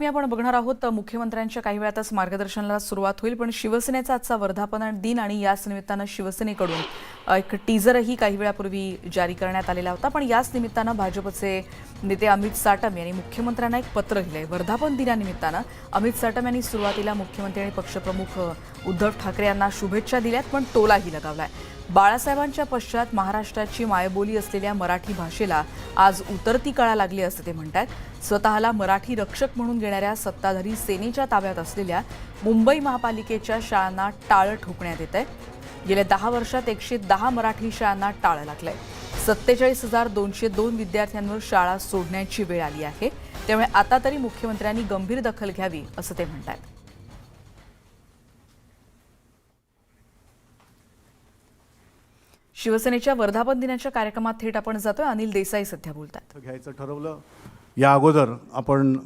मी आपण बघणार आहोत मुख्यमंत्र्यांच्या काही वेळातच मार्गदर्शनाला सुरुवात होईल. पण शिवसेनेचा आजचा वर्धापन दिन आणि याच निमित्तानं शिवसेनेकडून एक टीजरही काही वेळापूर्वी जारी करण्यात आलेला होता. पण याच निमित्तानं भाजपचे नेते अमित साटम यांनी मुख्यमंत्र्यांना एक पत्र लिहिलंय. वर्धापन दिनानिमित्तानं अमित साटम यांनी सुरुवातीला मुख्यमंत्री आणि पक्षप्रमुख उद्धव ठाकरे यांना शुभेच्छा दिल्यात पण टोलाही लगावलाय. बाळासाहेबांच्या पश्चात महाराष्ट्राची मायबोली असलेल्या मराठी भाषेला आज उतरती कळा लागली असं ते म्हणतात. स्वतःला मराठी रक्षक म्हणून घेणाऱ्या सत्ताधारी सेनेच्या ताब्यात असलेल्या मुंबई महापालिकेच्या शाळांना टाळं ठोकण्यात येत आहे गेल्या दहा वर्षात एकशे दहा मराठी शाळांना टाळं लागलंय. सत्तेचाळीस हजार दोनशे दोन विद्यार्थ्यांवर शाळा सोडण्याची वेळ आली आहे. त्यामुळे आता तरी मुख्यमंत्र्यांनी गंभीर दखल घ्यावी असं ते म्हणतात. शिवसेनेच्या वर्धापन दिनाच्या कार्यक्रमात थेट आपण जातोय. अनिल देसाई सध्या बोलतात. घ्यायचं ठरवलं. या अगोदर आपण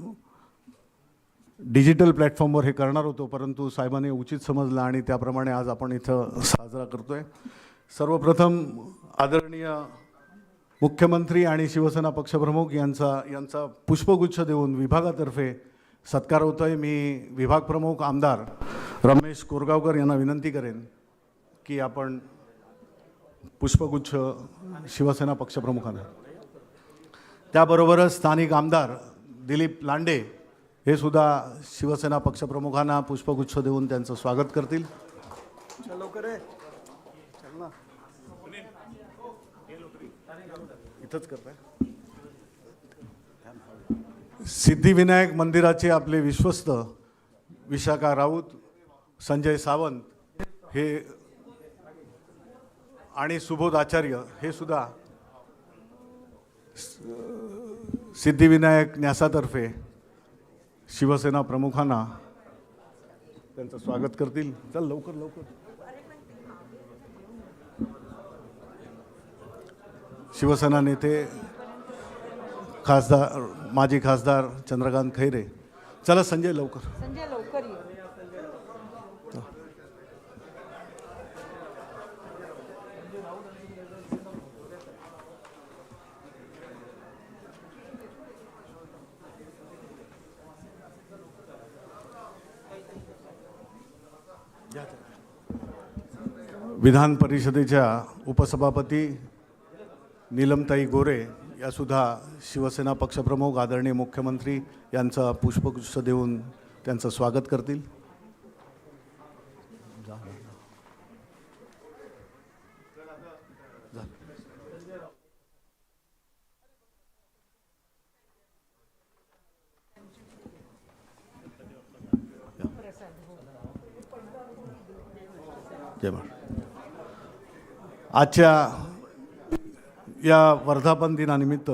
डिजिटल प्लॅटफॉर्मवर हे करणार होतो परंतु साहेबांनी उचित समजलं आणि त्याप्रमाणे आज आपण इथं साजरा करतोय. सर्वप्रथम आदरणीय मुख्यमंत्री आणि शिवसेना पक्षप्रमुख यांचा यांचा पुष्पगुच्छ देऊन विभागातर्फे सत्कार होतो आहे मी विभाग प्रमुख आमदार रमेश कोरगावकर यांना विनंती करेन की आपण पुष्पगुच्छ शिवसेना पक्षप्रमुखांना. त्याबरोबरच स्थानिक आमदार दिलीप लांडे हे सुद्धा शिवसेना पक्षप्रमुखांना पुष्पगुच्छ देऊन त्यांचं स्वागत करतील. इथंच सिद्धिविनायक मंदिराचे आपले विश्वस्त विशाखा राऊत संजय सावंत हे आणि सुबोध आचार्य हे सुद्धा सिद्धिविनायक न्यासातर्फे शिवसेना प्रमुखांना त्यांचं स्वागत करतील. चल लवकर लवकर. शिवसेना नेते खासदार माजी खासदार चंद्रकांत खैरे. चला संजय लवकर. संजय लवकर. विधान परिषदेच्या उपसभापती नीलमताई गोरे यासुद्धा शिवसेना पक्षप्रमुख आदरणीय मुख्यमंत्री यांचा पुष्पगुच्छ देऊन त्यांचं स्वागत करतील. जय महाराज. आजच्या या वर्धापन दिनानिमित्त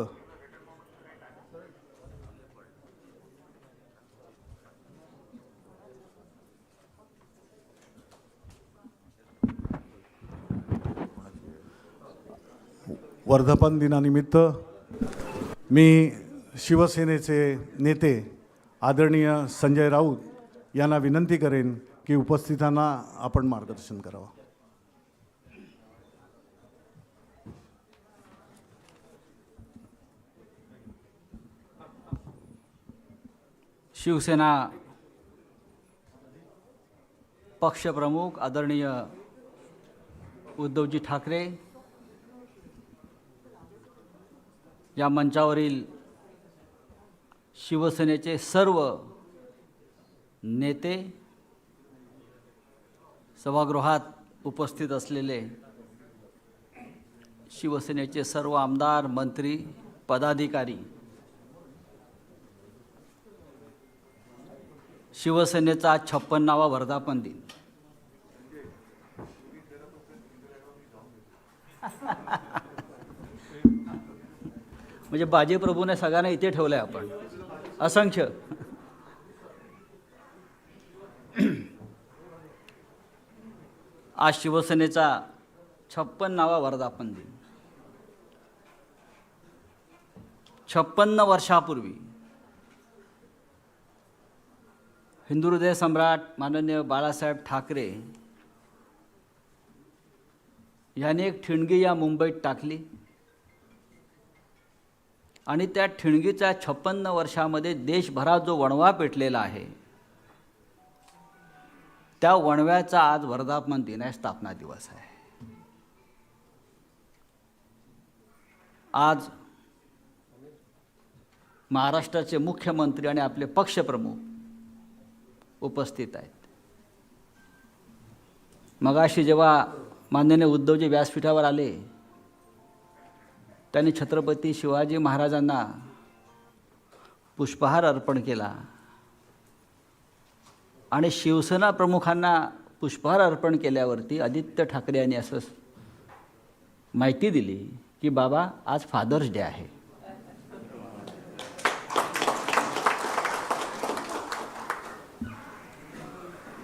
वर्धापन दिनानिमित्त मी शिवसेनेचे नेते आदरणीय संजय राऊत यांना विनंती करेन की उपस्थितांना आपण मार्गदर्शन करावं. शिवसेना पक्षप्रमुख आदरणीय उद्धवजी ठाकरे या मंचावरील शिवसेनेचे सर्व नेते सभागृहात उपस्थित असलेले शिवसेनेचे सर्व आमदार मंत्री पदाधिकारी शिवसेनेचा छप्पन्नावा वर्धापन दिन. म्हणजे बाजीप्रभूने सगळ्यांना इथे ठेवलं आहे आपण. असंख्य. आज शिवसेनेचा छप्पन्नावा वर्धापन दिन. छप्पन्न वर्षापूर्वी हिंदुहृदय सम्राट माननीय बाळासाहेब ठाकरे यांनी एक ठिणगी या मुंबईत टाकली. आणि त्या ठिणगीच्या छप्पन्न वर्षामध्ये देशभरात जो वणवा पेटलेला आहे त्या वणव्याचा आज वर्धापन दिन आहे स्थापना दिवस आहे. आज महाराष्ट्राचे मुख्यमंत्री आणि आपले पक्षप्रमुख उपस्थित आहेत. मगाशी जेव्हा माननीय उद्धवजी व्यासपीठावर आले त्यांनी छत्रपती शिवाजी महाराजांना पुष्पहार अर्पण केला आणि शिवसेना प्रमुखांना पुष्पहार अर्पण केल्यावरती आदित्य ठाकरे यांनी असं माहिती दिली की बाबा आज फादर्स डे आहे.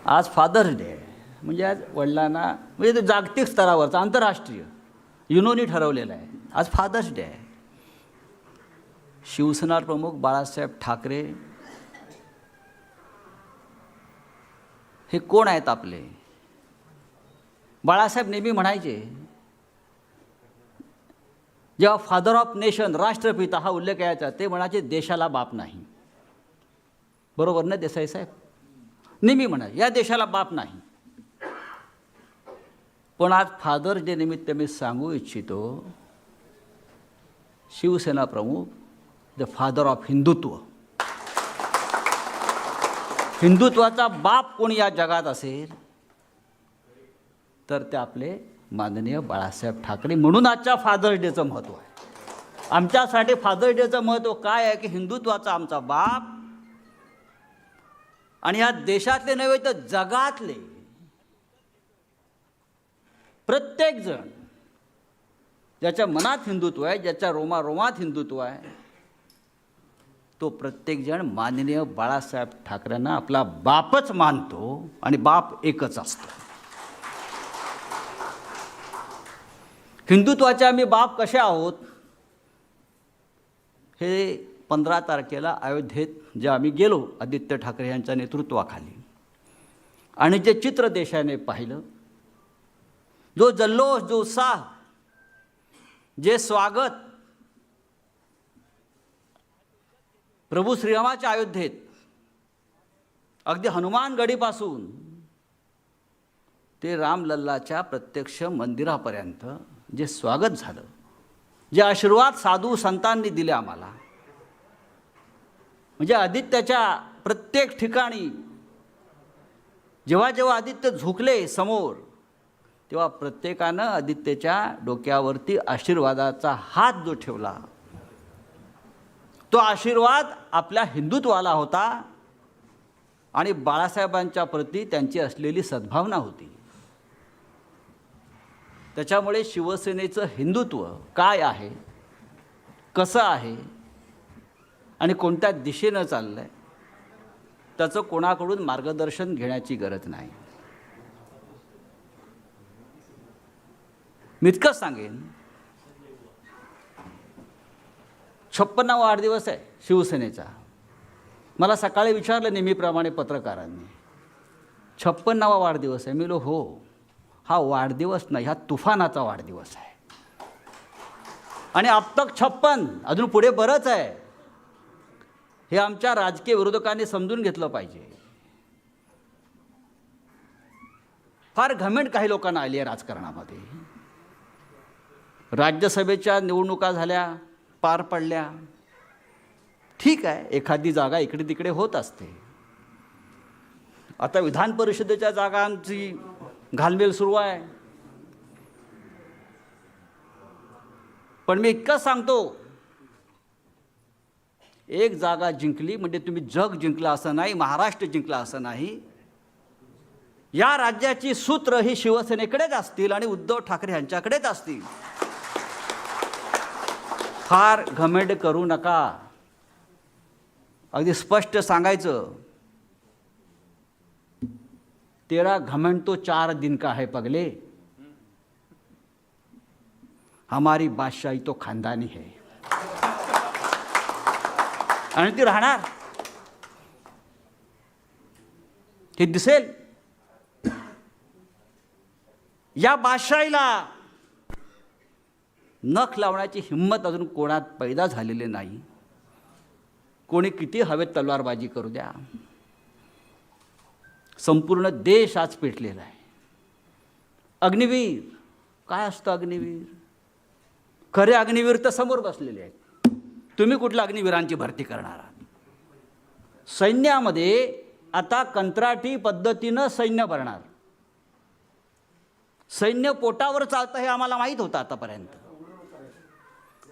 आज फादर्स डे म्हणजे आज वडिलांना म्हणजे ते जागतिक स्तरावरचा आंतरराष्ट्रीय युनोनी ठरवलेलं आहे. आज फादर्स डे आहे. शिवसेना प्रमुख बाळासाहेब ठाकरे हे कोण आहेत आपले? बाळासाहेब नेहमी म्हणायचे जेव्हा फादर ऑफ नेशन राष्ट्रपिता हा उल्लेख यायचा ते म्हणायचे देशाला बाप नाही. बरोबर ना देसाई साहेब? नेहमी म्हणा या देशाला बाप नाही. पण आज फादर डे निमित्त मी सांगू इच्छितो शिवसेना प्रमुख द फादर ऑफ हिंदुत्व. हिंदुत्वाचा बाप कोणी या जगात असेल तर ते आपले माननीय बाळासाहेब ठाकरे म्हणून आजच्या फादर्स डेचं महत्त्व आहे. आमच्यासाठी फादर्स डेचं महत्त्व काय आहे की हिंदुत्वाचा आमचा बाप आणि या देशातले नव्हे तर जगातले प्रत्येकजण ज्याच्या मनात हिंदुत्व आहे ज्याच्या रोमारोमात हिंदुत्व आहे तो प्रत्येकजण माननीय बाळासाहेब ठाकरेंना आपला बापच मानतो आणि बाप एकच असतो. हिंदुत्वाचे आम्ही बाप कसे आहोत? हे पंधरा तारखेला अयोध्येत जे आम्ही गेलो आदित्य ठाकरे यांच्या नेतृत्वाखाली. आणि जे चित्र देशाने पाहिलं जो जल्लोष जो उत्साह जे स्वागत प्रभू श्रीरामाच्या अयोध्येत अगदी हनुमानगडीपासून ते रामलल्लाच्या प्रत्यक्ष मंदिरापर्यंत जे स्वागत झालं जे आशीर्वाद साधू संतांनी दिले आम्हाला म्हणजे आदित्याच्या प्रत्येक ठिकाणी जेव्हा जेव्हा आदित्य झुकले समोर तेव्हा प्रत्येकानं आदित्यच्या डोक्यावरती आशीर्वादाचा हात जो ठेवला. तो आशीर्वाद आपल्या हिंदुत्वाला होता आणि बाळासाहेबांच्या प्रती त्यांची असलेली सद्भावना होती. त्याच्यामुळे शिवसेनेचं हिंदुत्व काय आहे? कसं आहे? आणि कोणत्या दिशेनं चाललं आहे त्याचं कोणाकडून मार्गदर्शन घेण्याची गरज नाही. मी इतकंच सांगेन छप्पन्नावा वाढदिवस आहे शिवसेनेचा. मला सकाळी विचारलं नेहमीप्रमाणे पत्रकारांनी छप्पन्नावा वाढदिवस आहे. मी लो हो हा वाढदिवस नाही हा तुफानाचा वाढदिवस आहे. आणि अब छप्पन अजून पुढे बरंच आहे. हे आमच्या राजकीय विरोधकांनी समजून घेतलं पाहिजे. फार घमेंट काही लोकांना आली आहे राजकारणामध्ये. राज्यसभेच्या निवडणुका झाल्या पार पडल्या. ठीक आहे एखादी जागा इकडे तिकडे होत असते. आता विधान परिषदेच्या जागांची घालमेल सुरू आहे. पण मी इतकंच सांगतो एक जागा जिंकली म्हणजे तुम्ही जग जिंकलं असं नाही महाराष्ट्र जिंकला असं नाही. या राज्याची सूत्र ही शिवसेनेकडेच असतील आणि उद्धव ठाकरे यांच्याकडेच असतील. फार घमेंड करू नका. अगदी स्पष्ट सांगायचं. तेरा घमंड तो चार दिन का है पगले? हमारी बादशाही तो खानदानी है. आणि ती राहणार. हे दिसेल. या बादशाहीला नख लावण्याची हिंमत अजून कोणात पैदा झालेली नाही. कोणी किती हवेत तलवारबाजी करू द्या. संपूर्ण देश आज पेटलेला आहे. अग्निवीर. काय असतं अग्निवीर? खरे अग्निवीर तर समोर बसलेले आहेत. तुम्ही कुठल्या अग्निवीरांची भरती करणार आहात? सैन्यामध्ये आता कंत्राटी पद्धतीनं सैन्य भरणार. सैन्य पोटावर चालतं हे आम्हाला माहीत होतं आतापर्यंत.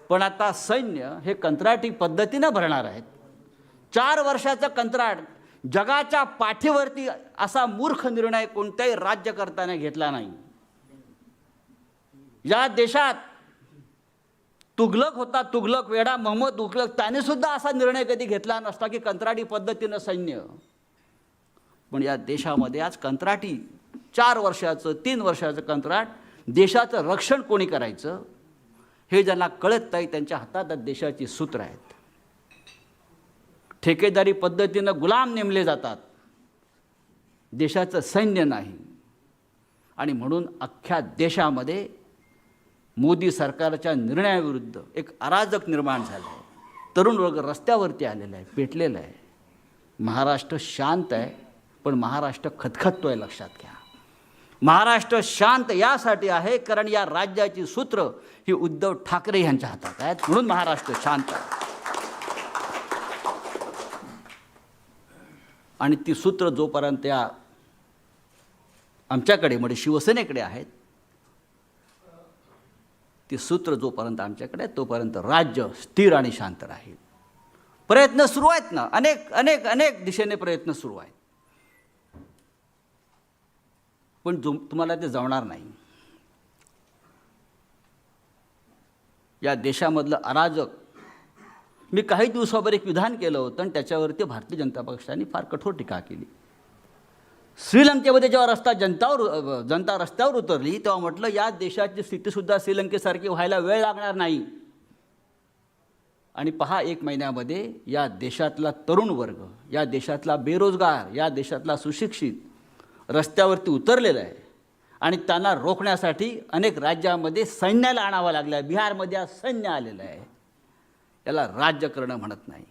पण आता सैन्य हे कंत्राटी पद्धतीनं भरणार आहेत. चार वर्षाचं कंत्राट जगाच्या पाठीवरती असा मूर्ख निर्णय कोणत्याही राज्यकर्त्याने घेतला नाही. या देशात तुगलक होता तुगलक वेडा महम्मद तुगलक त्याने सुद्धा असा निर्णय कधी घेतला नसता की कंत्राटी पद्धतीनं सैन्य. पण या देशामध्ये आज कंत्राटी चार वर्षाचं तीन वर्षाचं कंत्राट देशाचं रक्षण कोणी करायचं हे ज्यांना कळत नाही त्यांच्या हातात देशाची सूत्र आहेत. ठेकेदारी पद्धतीनं गुलाम नेमले जातात. देशाचं सैन्य नाही. आणि म्हणून अख्ख्या देशामध्ये मोदी सरकारच्या निर्णयाविरुद्ध एक अराजक निर्माण झालं आहे. तरुण वर्ग रस्त्यावरती आलेला आहे पेटलेला आहे. महाराष्ट्र शांत आहे पण महाराष्ट्र खतखततो आहे लक्षात घ्या. महाराष्ट्र शांत यासाठी आहे कारण या राज्याची सूत्र ही उद्धव ठाकरे यांच्या हातात आहेत म्हणून महाराष्ट्र शांत आहे. आणि ती सूत्र जोपर्यंत या आमच्याकडे म्हणजे शिवसेनेकडे आहेत ती सूत्र जोपर्यंत आमच्याकडे आहे, तोपर्यंत राज्य स्थिर आणि शांत राहील. प्रयत्न सुरू आहेत ना? अनेक अनेक अनेक दिशेने प्रयत्न सुरू आहेत. पण जो तुम्हाला ते जमणार नाही. या देशामधलं अराजक मी काही दिवसावर एक विधान केलं होतं आणि त्याच्यावरती भारतीय जनता पक्षाने फार कठोर टीका केली. श्रीलंकेमध्ये जेव्हा रस्ता जनतावर जनता रस्त्यावर उतरली तेव्हा म्हटलं या देशाची स्थितीसुद्धा श्रीलंकेसारखी व्हायला वेळ लागणार नाही. आणि पहा एक महिन्यामध्ये या देशातला तरुण वर्ग या देशातला बेरोजगार या देशातला सुशिक्षित रस्त्यावरती उतरलेला आहे. आणि त्यांना रोखण्यासाठी अनेक राज्यामध्ये सैन्याला आणावं लागलं आहे बिहारमध्ये आज सैन्य आलेलं आहे. याला राज्य करणं म्हणत नाही.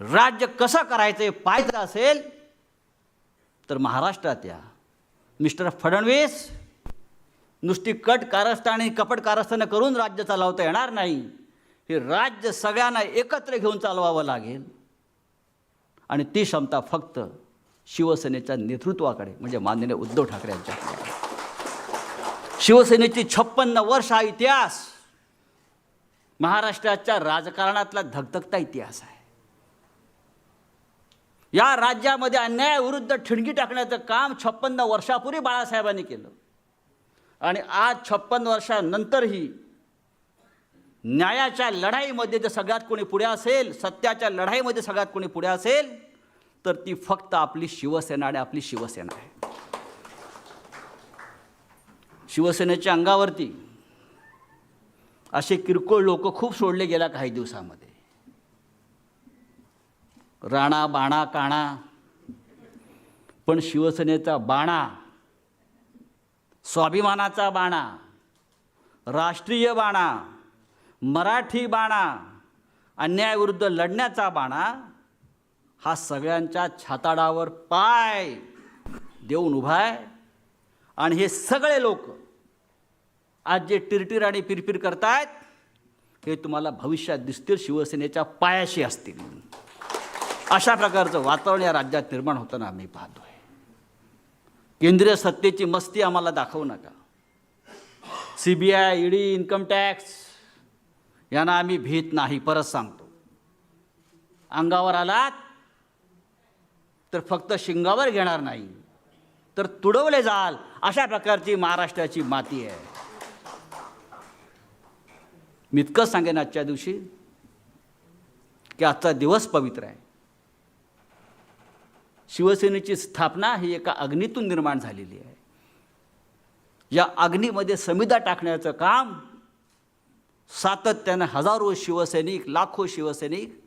राज्य कसं करायचं हे पाहायचं असेल तर महाराष्ट्रात या. मिस्टर फडणवीस नुसती कट कारस्थ आणि कपट कारस्थानं करून राज्य चालवता येणार नाही. हे राज्य सगळ्यांना एकत्र घेऊन चालवावं लागेल. आणि ती क्षमता फक्त शिवसेनेच्या नेतृत्वाकडे म्हणजे माननीय उद्धव ठाकरे यांच्या शिवसेनेची छप्पन्न वर्ष हा इतिहास महाराष्ट्राच्या राजकारणातला धगधगता इतिहास आहे. या राज्यामध्ये अन्यायाविरुद्ध ठिणगी टाकण्याचं काम छप्पन्न वर्षापूर्वी बाळासाहेबांनी केलं. आणि आज छप्पन्न वर्षानंतरही न्यायाच्या लढाईमध्ये जर सगळ्यात कोणी पुढे असेल सत्याच्या लढाईमध्ये सगळ्यात कोणी पुढे असेल तर ती फक्त आपली शिवसेना आणि आपली शिवसेना आहे. शिवसेनेच्या अंगावरती असे किरकोळ लोक खूप सोडले गेल्या काही दिवसामध्ये. राणा बाणा काणा. पण शिवसेनेचा बाणा स्वाभिमानाचा बाणा राष्ट्रीय बाणा मराठी बाणा अन्यायाविरुद्ध लढण्याचा बाणा हा सगळ्यांच्या छाताडावर पाय देऊन उभा आहे. आणि हे सगळे लोक आज जे टिरटिर आणि पिरपिर करतायत हे तुम्हाला भविष्यात दिसतील शिवसेनेच्या पायाशी असतील. अशा प्रकारचं वातावरण या राज्यात निर्माण होताना आम्ही पाहतोय. केंद्रीय सत्तेची मस्ती आम्हाला दाखवू नका. C B I ED income tax यांना आम्ही भीत नाही परत सांगतो. अंगावर आलात तर फक्त शिंगावर घेणार नाही तर तुडवले जाल अशा प्रकारची महाराष्ट्राची माती आहे. मी इतकंच सांगेन आजच्या दिवशी की आजचा दिवस पवित्र आहे. शिवसेनेची स्थापना ही एका अग्नीतून निर्माण झालेली आहे. या अग्नीमध्ये समिधा टाकण्याचं काम सातत्यानं हजारो शिवसैनिक लाखो शिवसैनिक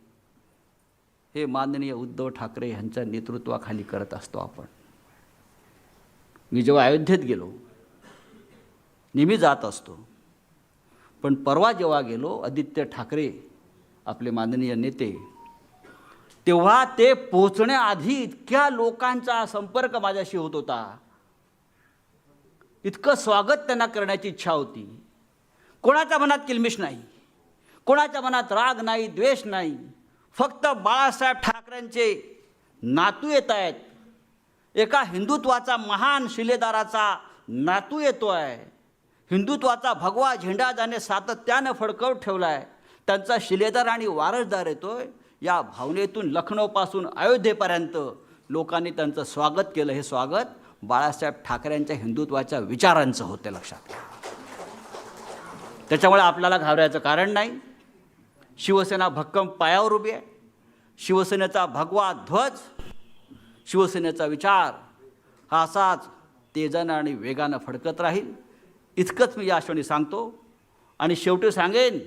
हे माननीय उद्धव ठाकरे यांच्या नेतृत्वाखाली करत असतो आपण. मी जेव्हा अयोध्येत गेलो नेहमी जात असतो. पण परवा जेव्हा गेलो आदित्य ठाकरे आपले माननीय नेते तेव्हा ते पोचण्याआधी इतक्या लोकांचा संपर्क माझ्याशी होत होता. इतकं स्वागत त्यांना करण्याची इच्छा होती. कोणाच्या मनात किलमिश नाही. कोणाच्या मनात राग नाही द्वेष नाही. फक्त बाळासाहेब ठाकरेंचे नातू येत आहेत. एका हिंदुत्वाचा महान शिलेदाराचा नातू येतो आहे हिंदुत्वाचा भगवा झेंडा ज्याने सातत्यानं फडकवत ठेवला आहे त्यांचा शिलेदार आणि वारसदार येतोय. या भावनेतून लखनौपासून अयोध्येपर्यंत लोकांनी त्यांचं स्वागत केलं. हे स्वागत बाळासाहेब ठाकरेंच्या हिंदुत्वाच्या विचारांचं होतं लक्षात त्याच्यामुळे आपल्याला घाबरायचं कारण नाही. शिवसेना भक्कम पायावर उभी आहे. शिवसेनेचा भगवा ध्वज शिवसेनेचा विचार हा असाच तेजानं आणि वेगानं फडकत राहील. इतकंच मी या क्षणी सांगतो. आणि शेवटी सांगेन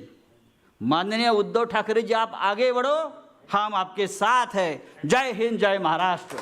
माननीय उद्धव ठाकरे जी आप आगे वडो हम आपके साथ है। जय हिंद जय महाराष्ट्र।